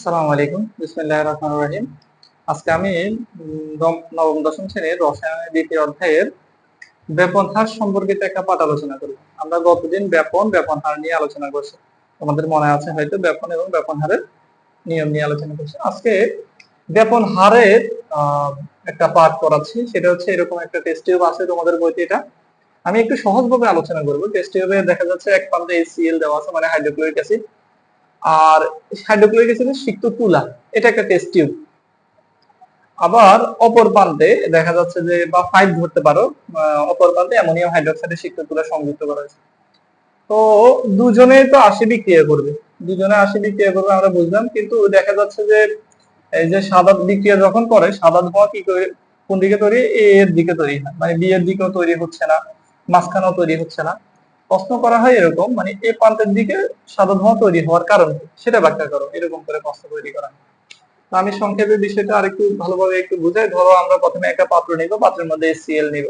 আসসালামু আলাইকুম। বিসমিল্লাহির রহমানির রহিম। আজকে আমি নবম, দশম শ্রেণির রসায়নের দ্বিতীয় অধ্যায়ের ব্যাপন হার সম্পর্কিত একটা পাঠ আলোচনা করব। আমরা গতদিন ব্যাপন ব্যাপন হার নিয়ে আলোচনা করছি। তোমাদের মনে আছে হয়তো ব্যাপন এবং ব্যাপন হারের নিয়ম নিয়ে আলোচনা করছি। আজকে ব্যাপন হারের একটা পাঠ করাচ্ছি সেটা হচ্ছে এরকম একটা টেস্ট টিউব আছে তোমাদের বইতে এটা। আমি একটু সহজভাবে আলোচনা করব। টেস্ট টিউবে দেখা যাচ্ছে এক প্রান্তে HCl দেওয়া আছে মানে হাইড্রোক্লোরিক অ্যাসিড আর হাইড্রোক্লোরিক অ্যাসিডের সিক্ত তুলা, এটা একটা টেস্ট টিউব আবার অপর প্রান্তে দেখা যাচ্ছে যে, বা ফাইভ ধরতে পারো অপর প্রান্তে অ্যামোনিয়াম হাইড্রোক্সাইডের সিক্ত তুলা সংযুক্ত করা হয়েছে। তো দুজনে তো আশি বিক্রিয়া করবে। দুজনে আশি বিক্রিয়া করবে, আমরা বুঝলাম, কিন্তু দেখা যাচ্ছে যে, এই যে সাদা বিক্রিয়া যখন করে, সাদা ধোঁয়া কি করে, কোন দিকে তৈরি? এ এর দিকে তৈরি হয়। মানে বি এর দিকেও তৈরি হচ্ছে না, মাঝখানেও তৈরি হচ্ছে না। প্রশ্ন করা হয় এরকম মানে এ প্রান্তের দিকে সাদা ধোঁয়া তৈরি হওয়ার কারণ সেটা ব্যাখ্যা করো, এরকম করে প্রশ্ন তৈরি করা। হয়। আমি সংক্ষেপে বিষয়টা আরেকটু ভালোভাবে একটু বুঝাই। ধরো আমরা প্রথমে একটা পাত্র নিব, পাত্রের মধ্যে সিএল নিব।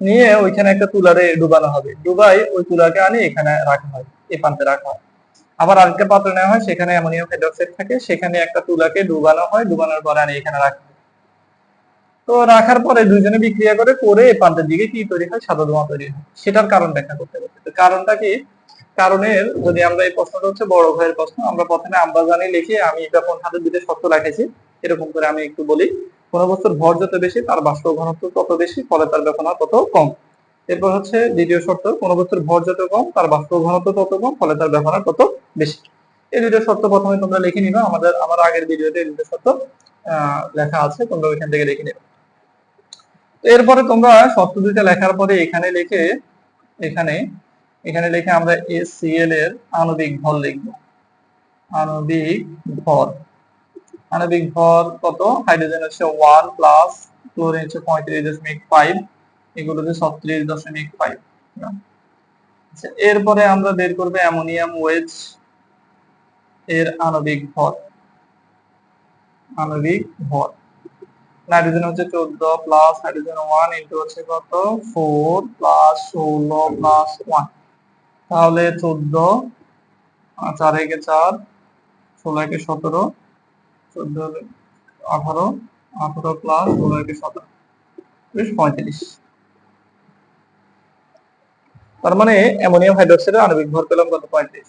নিয়ে ওইখানে একটা তুলারে ডুবানো হবে। ডুবাই ওই তুলাকে আনি, এখানে রাখা হয়, এ প্রান্তে রাখা হয়। আবার আরেকটা পাত্র নেওয়া হয়, সেখানে অ্যামোনিয়াম হাইড্রোক্সাইড থাকে, সেখানে একটা তুলাকে ডুবানো হয়, ডুবানোর পরে আনি, এখানে রাখা হয়। তো রাখার পরে দুইজনে বিক্রিয়া করে করে এ প্রান্তের দিকে কি তৈরি হয়? সাদা ধোঁয়া তৈরি হয়। সেটার কারণ ব্যাখ্যা করতে তো কারণটা কি? কারণের যদি আমরা এই প্রশ্নটা হচ্ছে বড় ভাইয়ের প্রশ্ন, আমরা প্রথমে আমরা জানি লিখে আমি যখন হাতের দিকে শর্ত রাখেছি, এরকম করে আমি একটু বলি। কোন বস্তুর ভর যত বেশি, তার বাষ্প ঘনত্ব তত বেশি, ফলে তার ব্যবহার তত কম। এরপর হচ্ছে দ্বিতীয় শর্ত, কোন বস্তুর ভর যত কম, তার বাষ্প ঘনত্ব তত কম, ফলে তার ব্যবহার তত বেশি। এই দুটো শর্ত প্রথমে তোমরা লিখে নিবা, আমাদের, আমার আগের ভিডিওতে এই দুটো শর্ত লেখা আছে, তোমরা ওইখান থেকে লিখে নিবে। এরপরে তোমরা শর্ত দুইটা লেখার পরে এখানে লিখে, এখানে এখানে লিখে আমরা এসিএল এর আণবিক ভর লিখব। আণবিক ভর। আণবিক ভর কত? হাইড্রোজেন হচ্ছে ওয়ান প্লাস ক্লোরিন হচ্ছে পঁয়ত্রিশ দশমিক ফাইভ এগুলো হচ্ছে ছত্রিশ দশমিক ফাইভ এরপরে আমরা বের করব অ্যামোনিয়াম ওয়েজ এর আণবিক ভর। আণবিক ভর। নাইট্রোজেন হচ্ছে চোদ্দ প্লাস হাইড্রোজেন ওয়ান ইন্টু হচ্ছে কত? ফোর প্লাস ষোলো প্লাস ওয়ান তাহলে চোদ্দ চার একে চার, ষোলো একে সতেরো, চোদ্দ আঠারো আঠারো প্লাস ষোলো একে সতেরো পঁয়ত্রিশ। তার মানে অ্যামোনিয়াম হাইড্রোক্সাইডের আণবিক ভর পেলাম কত? পঁয়ত্রিশ।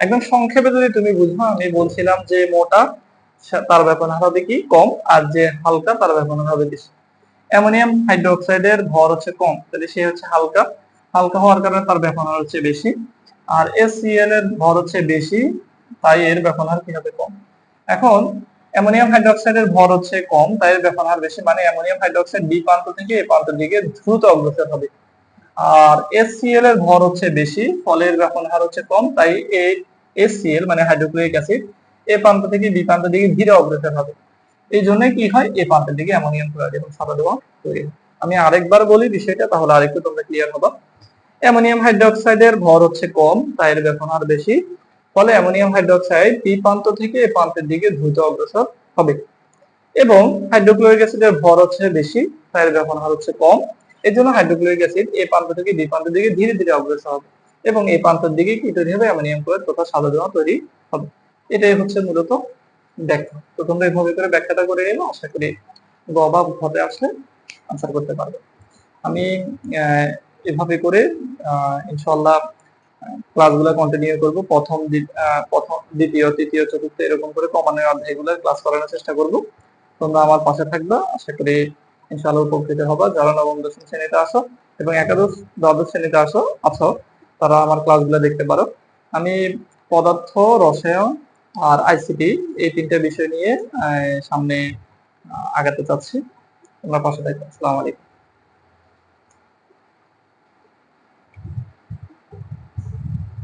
একদম সংক্ষেপে যদি তুমি বুঝো, আমি বলছিলাম যে মোটা তার ব্যবহার হবে কি? কম, আর যে হালকা, তার ব্যবহার হবে বেশি। অ্যামোনিয়াম হাইড্রোক্সাইডের ভর হচ্ছে কম, তাহলে সে হচ্ছে হালকা। হালকা হওয়ার কারণে তার ব্যবহার হচ্ছে বেশি। আর এসিএল এর ভর হচ্ছে বেশি, তাই এর ব্যবহার কি হবে কম? এখন, অ্যামোনিয়াম হাইড্রোক্সাইডের ভর হচ্ছে কম, তাই এর ব্যবহার বেশি মানে অ্যামোনিয়াম হাইড্রোক্সাইড বি প্রান্ত থেকে এ প্রান্তের দিকে দ্রুত অগ্রসর হবে। আর এসসিএল এর ভর হচ্ছে বেশি, ফলে এর ব্যবহার হচ্ছে কম, তাই এই এসসিএল মানে হাইড্রোক্লোরিক অ্যাসিড এ প্রান্ত থেকে বি প্রান্তের দিকে ধীরে অগ্রসর হবে। এই জন্য কি হয়? এ প্রান্তের দিকে অ্যামোনিয়াম ক্লোরাইড এবং সাদা ধোঁয়া তৈরি। আমি আরেকবার বলি বিষয়টা, তাহলে আরেকটু তোমরা ক্লিয়ার হবে। অ্যামোনিয়াম হাইড্রোক্সাইডের ভর হচ্ছে কম, তাই এর ব্যবহার বেশি। ফলে অ্যামোনিয়াম হাইড্রোক্সাইড বি প্রান্ত থেকে এ প্রান্তের দিকে দ্রুত অগ্রসর হবে। এবং হাইড্রোক্লোরিক অ্যাসিডের ভর হচ্ছে বেশি, তাই এর ব্যবহার হচ্ছে কম। এই জন্য হাইড্রোক্লোরিক অ্যাসিড এ প্রান্ত থেকে বি প্রান্তের দিকে ধীরে ধীরে অগ্রসর হবে এবং এই প্রান্তের দিকে কি তৈরি হবে? অ্যামোনিয়াম ক্লোরাইড তথা সাদা ধোঁয়া তৈরি হবে। এটাই হচ্ছে মূলত ব্যাখ্যা। তো তোমরা এইভাবে করে ব্যাখ্যাটা করে নিলে আশা করি গ বা ঘতে আসলে আনসার করতে পারবে। আমি এভাবে করে ইনশাল্লাহ ক্লাসগুলো কন্টিনিউ করব। প্রথম প্রথম দ্বিতীয়, তৃতীয়, চতুর্থ এরকম করে কমানোর অধ্যায়গুলো ক্লাস করানোর চেষ্টা করব। তোমরা আমার পাশে থাকবে। আশা করি ইনশাআল্লাহ উপকৃত হবা। যারা নবম, দশম শ্রেণীতে আসো এবং একাদশ, দ্বাদশ শ্রেণীতে আসো, আছো, তারা আমার ক্লাসগুলো দেখতে পারো। আমি পদার্থ, রসায়ন আর আইসিটি এই তিনটা বিষয় নিয়ে সামনে আগাতে চাচ্ছি। তোমরা পাশে থাকবে। আসসালামু আলাইকুম।